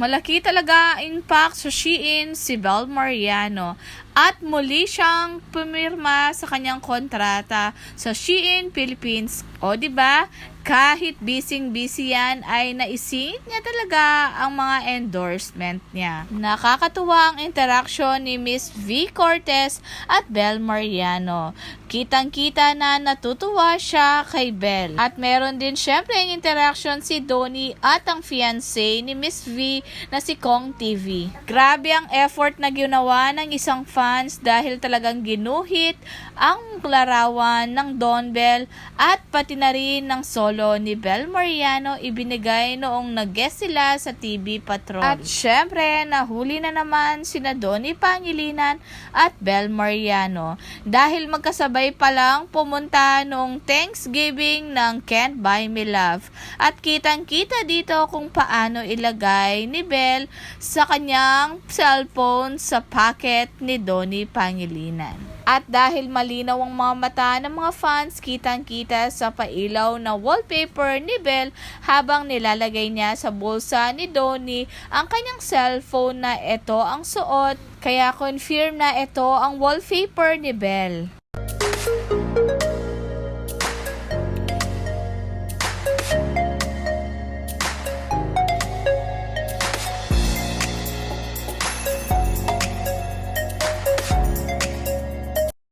Malaki talaga impact sa Shein si Bel Mariano at muli siyang pumirma sa kanyang kontrata sa Shein Philippines. O di ba? Kahit busy-busy yan ay naisingit niya talaga ang mga endorsement niya. Nakakatuwa ang interaction ni Miss V. Cortez at Bel Mariano. Kitang-kita na natutuwa siya kay Bel. At meron din syempre ang interaction si Donnie at ang fiancé ni Miss V na si Kong TV. Grabe ang effort na ginawa ng isang fans dahil talagang ginuhit ang larawan ng Don Bell at pati na rin ng solo ni Bel Mariano ibinigay noong nag-guest sila sa TV Patrol. At syempre, nahuli na naman sina Donnie Pangilinan at Bel Mariano dahil magkasabay pa lang pumunta noong Thanksgiving ng Can't Buy Me Love. At kitang-kita dito kung paano ilagay ni Bel sa kanyang cellphone sa pocket ni Donnie Pangilinan. At dahil malinaw ang mga mata ng mga fans, kitang-kita sa pailaw na wallpaper ni Belle habang nilalagay niya sa bulsa ni Donnie ang kanyang cellphone na ito ang suot. Kaya confirm na ito ang wallpaper ni Belle.